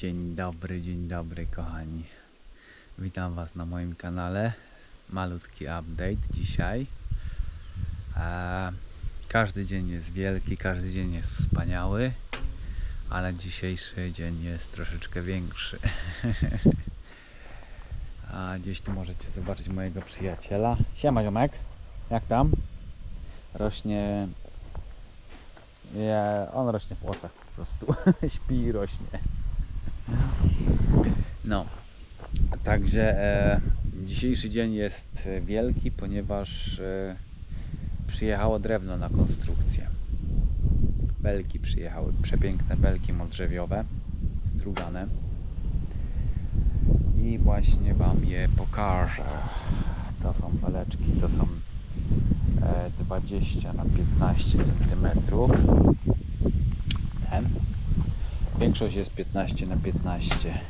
Dzień dobry, dzień dobry kochani. Witam Was na moim kanale. Malutki update dzisiaj. E, każdy dzień jest wielki, każdy dzień jest wspaniały, ale dzisiejszy dzień jest troszeczkę większy. A gdzieś tu możecie zobaczyć mojego przyjaciela. Siema ziomek, jak tam? Rośnie... Nie, on rośnie w włosach po prostu. Śpi i rośnie. No, także e, dzisiejszy dzień jest e, wielki, ponieważ e, przyjechało drewno na konstrukcję. Belki przyjechały, przepiękne belki modrzewiowe, strugane. I właśnie Wam je pokażę. To są beleczki, to są e, 20 na 15 centymetrów. Ten. Większość jest 15 na 15.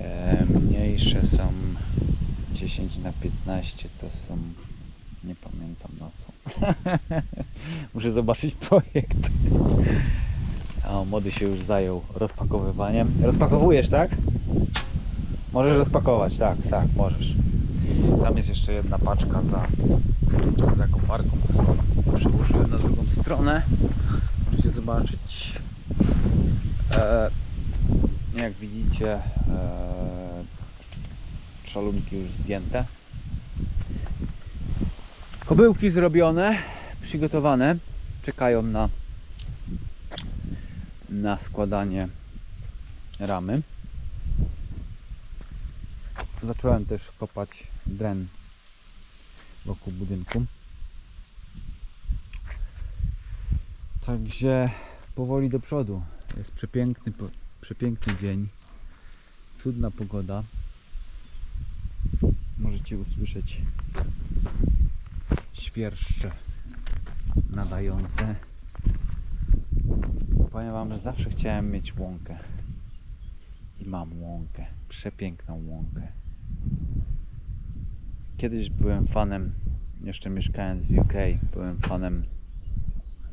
E, mniejsze są 10 na 15 to są nie pamiętam na co. Muszę zobaczyć projekt. O, młody się już zajął rozpakowywaniem. Rozpakowujesz, tak? Możesz rozpakować, tak, tak, możesz. Tam jest jeszcze jedna paczka za, za koparką. Przyłożyłem na drugą stronę. Możecie zobaczyć. E, jak widzicie, e, szalunki już zdjęte. Kobyłki zrobione, przygotowane. Czekają na, na składanie ramy. Zacząłem też kopać dren wokół budynku. Także powoli do przodu. Jest przepiękny, przepiękny dzień. Cudna pogoda. Możecie usłyszeć świerszcze nadające. Powiem Wam, że zawsze chciałem mieć łąkę. I mam łąkę. Przepiękną łąkę. Kiedyś byłem fanem, jeszcze mieszkając w UK, byłem fanem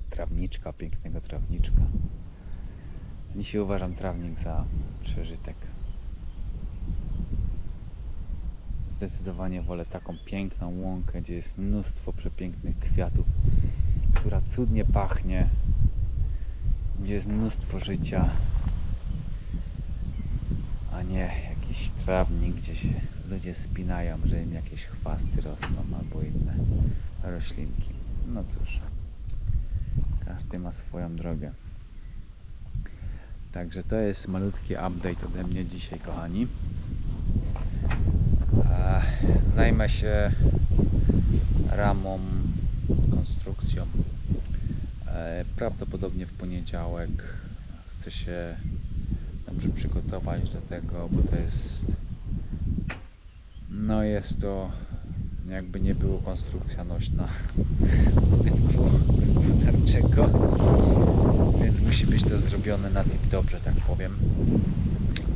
trawniczka, pięknego trawniczka. Dzisiaj uważam trawnik za przeżytek. Zdecydowanie wolę taką piękną łąkę, gdzie jest mnóstwo przepięknych kwiatów, która cudnie pachnie, gdzie jest mnóstwo życia, a nie jakiś trawnik, gdzie się ludzie spinają, że im jakieś chwasty rosną albo inne roślinki. No cóż, każdy ma swoją drogę. Także to jest malutki update ode mnie dzisiaj, kochani. Zajmę się ramą, konstrukcją. E, Prawdopodobnie w poniedziałek chcę się dobrze przygotować do tego, bo to jest no jest to jakby nie było konstrukcja nośna budynku gospodarczego więc musi być to zrobione na tip dobrze, tak powiem.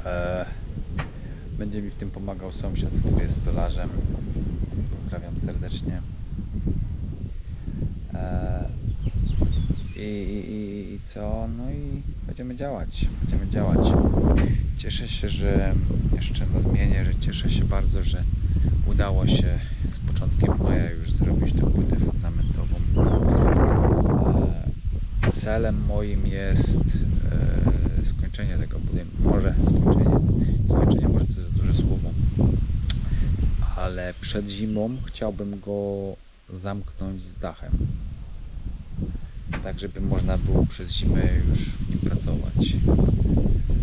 E, będzie mi w tym pomagał sąsiad, który jest stolarzem. Pozdrawiam serdecznie. E, i, i, i, I co? No i będziemy działać. Będziemy działać. Cieszę się, że jeszcze nadmienię, że cieszę się bardzo, że udało się z początkiem maja już zrobić tę płytę fundamentową. E, celem moim jest e, skończenie tego budynku. Może skończenie. Skończenie może to jest za duże słowo. Ale przed zimą chciałbym go zamknąć z dachem. Tak, żeby można było przez zimę już w nim pracować.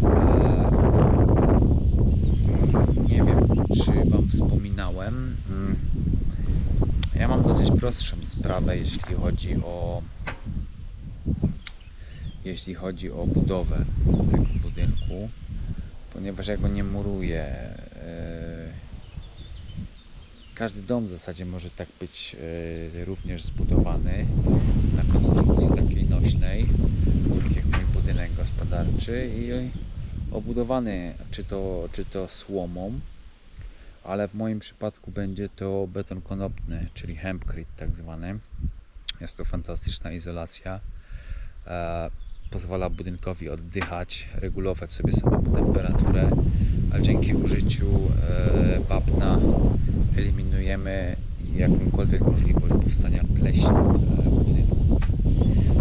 E, nie wiem, czy Wam wspominałem. Mm, Ja mam dosyć prostszą sprawę, jeśli chodzi o jeśli chodzi o budowę tego budynku, ponieważ ja go nie muruję. e, Każdy dom w zasadzie może tak być e, również zbudowany na konstrukcji takiej nośnej, tak jak mój budynek gospodarczy i obudowany czy to, czy to słomą, ale w moim przypadku będzie to beton konopny, czyli hempcrete tak zwany. Jest to fantastyczna izolacja. E, pozwala budynkowi oddychać, regulować sobie samemu temperaturę, ale dzięki użyciu e, wapna eliminujemy jakąkolwiek możliwość powstania pleśni w budynku.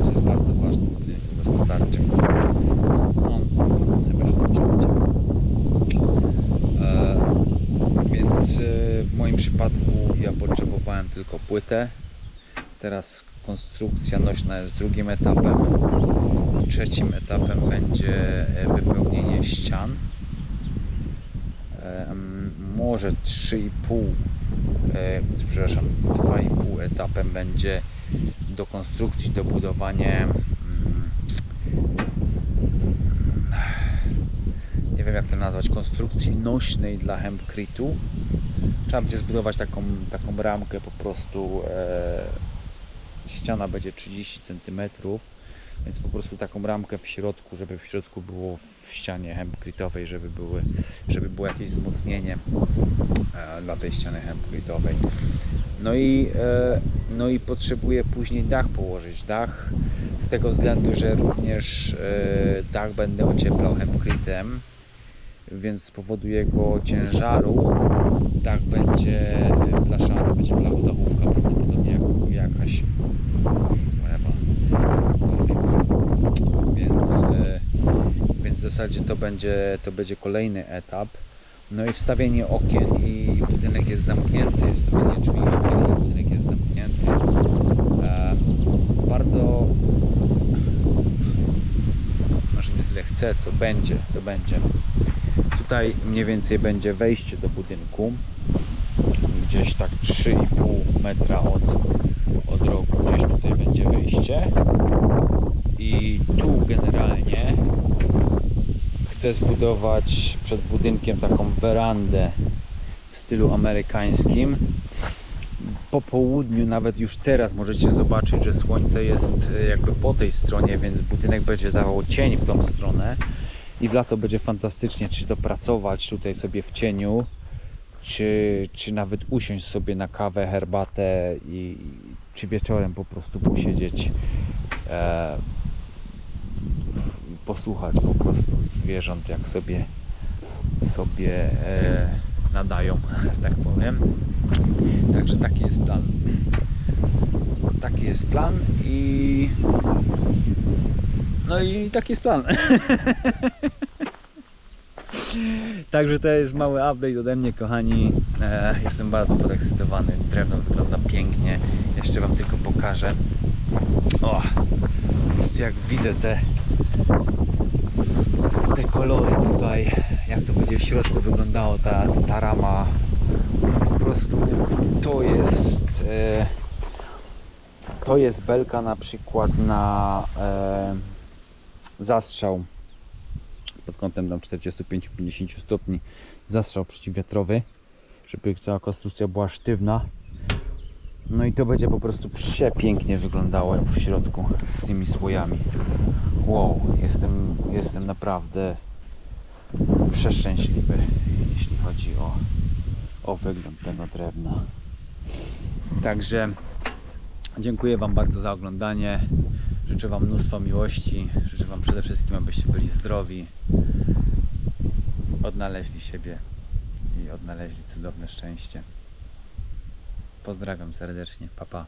Co jest bardzo ważne w budynku gospodarczym. No, chyba się domyślacie. E, więc e, w moim przypadku ja potrzebowałem tylko płytę. Teraz konstrukcja nośna jest drugim etapem. Trzecim etapem będzie e, wypełnienie ścian. Może 3,5 e, przepraszam, 2,5 etapem będzie do konstrukcji, dobudowanie mm, nie wiem jak to nazwać, konstrukcji nośnej dla hempkritu. Trzeba będzie zbudować taką, taką ramkę po prostu. E, ściana będzie 30 cm, więc po prostu taką ramkę w środku, żeby w środku było w ścianie hempkritowej, żeby, były, żeby było jakieś wzmocnienie e, dla tej ściany hempkritowej. No i, e, no i potrzebuję później dach położyć. Dach z tego względu, że również e, dach będę ocieplał hempkritem, więc z powodu jego ciężaru dach będzie e, blaszany, będzie blachodachówka prawdopodobnie jak, jakaś whatever. Więc, e, więc w zasadzie to będzie, to będzie kolejny etap. No i wstawienie okien i budynek jest zamknięty, wstawienie drzwi i okien i budynek jest zamknięty. E, bardzo może nie tyle chcę, co będzie, to będzie. Tutaj mniej więcej będzie wejście do budynku. Gdzieś tak 3,5 metra od, od rogu, gdzieś tutaj będzie wejście. I tu generalnie chcę zbudować przed budynkiem taką werandę w stylu amerykańskim. Po południu, nawet już teraz możecie zobaczyć, że słońce jest e, jakby po tej stronie, więc budynek będzie dawał cień w tą stronę i w lato będzie fantastycznie, czy to pracować tutaj sobie w cieniu, czy, czy nawet usiąść sobie na kawę, herbatę i czy wieczorem po prostu posiedzieć, e, posłuchać po prostu zwierząt, jak sobie sobie e, nadają, że tak powiem. Także taki jest plan. Taki jest plan i no i taki jest plan. Także to jest mały update ode mnie, kochani. E, jestem bardzo podekscytowany. Drewno wygląda pięknie. Jeszcze Wam tylko pokażę. O, jak widzę te te kolory tutaj, jak to będzie w środku wyglądało, ta, ta rama. Po prostu to jest e, to jest belka na przykład na e, zastrzał pod kątem tam 45-50 stopni. Zastrzał przeciwwiatrowy żeby cała konstrukcja była sztywna. No i to będzie po prostu przepięknie wyglądało w środku z tymi słojami. Wow, jestem, jestem naprawdę przeszczęśliwy jeśli chodzi o, o wygląd tego drewna. Także dziękuję Wam bardzo za oglądanie Życzę Wam mnóstwo miłości. Życzę Wam przede wszystkim, abyście byli zdrowi, odnaleźli siebie i odnaleźli cudowne szczęście. Pozdrawiam serdecznie. Pa, pa.